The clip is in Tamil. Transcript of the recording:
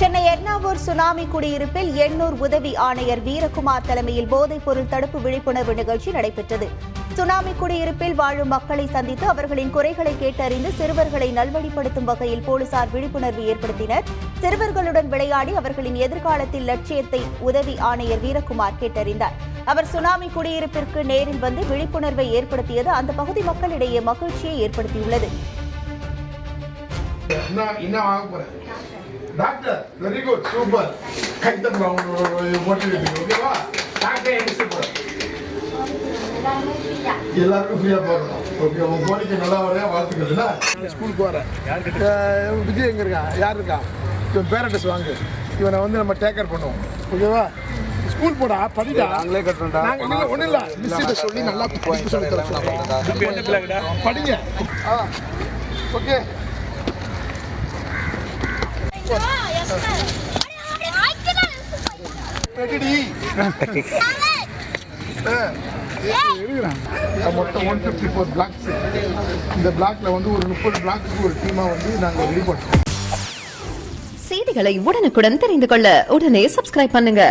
சென்னை எர்ணாவூர் சுனாமி குடியிருப்பில் எண்ணூர் உதவி ஆணையர் வீரகுமார் தலைமையில் போதைப் பொருள் தடுப்பு விழிப்புணர்வு நிகழ்ச்சி நடைபெற்றது. சுனாமி குடியிருப்பில் வாழும் மக்களை சந்தித்து அவர்களின் குறைகளை கேட்டறிந்து சிறுவர்களை நல்வழிப்படுத்தும் வகையில் போலீசார் விழிப்புணர்வு ஏற்படுத்தினர். சிறுவர்களுடன் விளையாடி அவர்களின் எதிர்காலத்தில் லட்சியத்தை உதவி ஆணையர் வீரகுமார் கேட்டறிந்தார். அவர் சுனாமி குடியிருப்பிற்கு நேரில் வந்து விழிப்புணர்வை ஏற்படுத்தியது அந்த பகுதி மக்களிடையே மகிழ்ச்சியை ஏற்படுத்தியுள்ளது. என்ன என்ன போறேன் டாக்டர் வெரி குட் சூப்பர் கைத்தட்டலாம் மோட்டிவேட்டிங் ஓகேவா டாக்டர் எப்படி சூப்பர் எல்லாருக்கும் ஃப்ரீயா போடணும் ஓகே உங்க கோரிக்கை நல்லா வரையா வாழ்த்துக்கள் என்ன ஸ்கூலுக்கு வரேன் விஜய் எங்க இருக்கான் யார் இருக்கா? இவன் பேரண்ட்ஸ் வாங்கு. இவனை வந்து நம்ம டேக்கர் பண்ணுவோம். ஓகேவா ஸ்கூல் போடா படிடா. நாங்களே கட்டுறோம்டா. நாங்க இல்ல ஒண்ணும் இல்ல. மிஸ் சொல்லி நல்லா படிக்க சொல்லி தர சொல்றோம். படிங்க. ஆ ஓகே. மொத்தம் ஒன் ஃபிஃப்டி ஃபோர் பிளாக்ஸ் இந்த பிளாக்ல வந்து ஒரு முப்பது பிளாக்கு ஒரு டீமாக வந்து நாங்கள் ரெடி பண்ணுறோம் செய்திகளை உடனுக்குடன் தெரிந்து கொள்ள உடனே சப்ஸ்கிரைப் பண்ணுங்க.